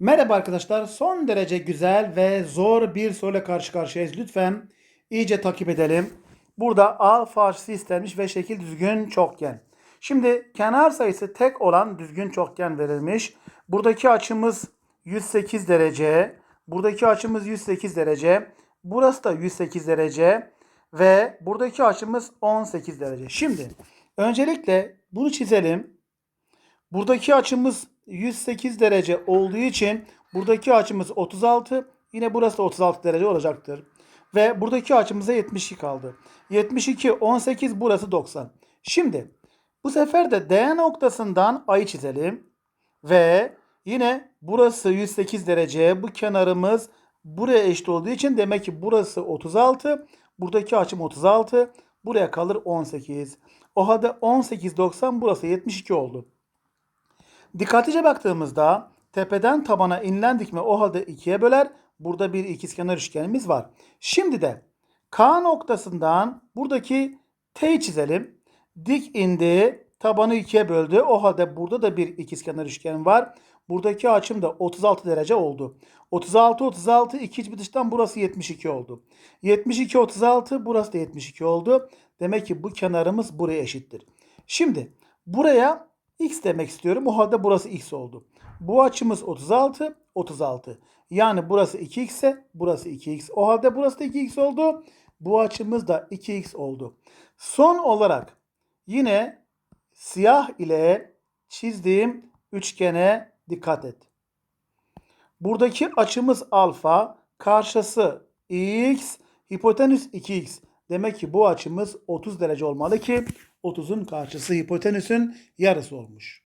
Merhaba arkadaşlar. Son derece güzel ve zor bir soruyla karşı karşıyayız. Lütfen iyice takip edelim. Burada alfa açısı istenmiş ve şekil düzgün çokgen. Şimdi kenar sayısı tek olan düzgün çokgen verilmiş. Buradaki açımız 108 derece. Buradaki açımız 108 derece. Burası da 108 derece. Ve buradaki açımız 18 derece. Şimdi öncelikle bunu çizelim. Buradaki açımız 108 derece olduğu için buradaki açımız 36. Yine burası da 36 derece olacaktır. Ve buradaki açımıza 72 kaldı. 72, 18 burası 90. Şimdi bu sefer de D noktasından ayı çizelim. Ve yine burası 108 derece. Bu kenarımız buraya eşit olduğu için demek ki burası 36. Buradaki açım 36. Buraya kalır 18. O halde 18, 90 burası 72 oldu. Dikkatlice baktığımızda tepeden tabana inilen dikme o halde ikiye böler. Burada bir ikizkenar üçgenimiz var. Şimdi de K noktasından buradaki T'yi çizelim. Dik indi, tabanı ikiye böldü. O halde burada da bir ikizkenar üçgen var. Buradaki açım da 36 derece oldu. 36 36 ikinci bitişten burası 72 oldu. 72 36 burası da 72 oldu. Demek ki bu kenarımız buraya eşittir. Şimdi buraya x demek istiyorum. O halde burası x oldu. Bu açımız 36, 36. Yani burası 2x ise burası 2x. O halde burası da 2x oldu. Bu açımız da 2x oldu. Son olarak yine siyah ile çizdiğim üçgene dikkat et. Buradaki açımız alfa, karşısı x, hipotenüs 2x. Demek ki bu açımız 30 derece olmalı ki 30'un karşısı hipotenüsün yarısı olmuş.